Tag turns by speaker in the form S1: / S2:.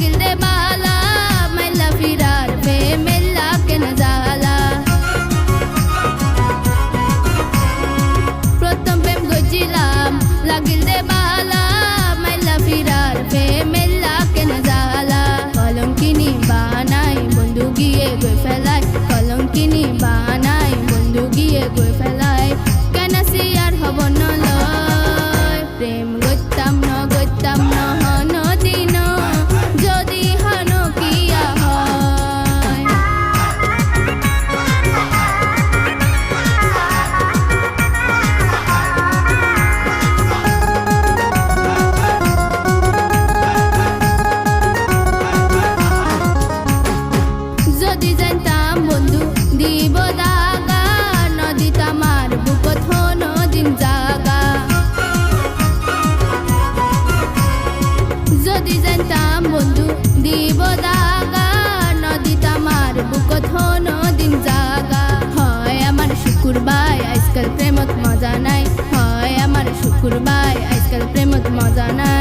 S1: in the দিব দাগা নদীত আমার বুকত হন জাগা হয় বাই প্রেমত মজা নাই হয় আমার শুকুর বাই আজকাল প্রেমত মজা নাই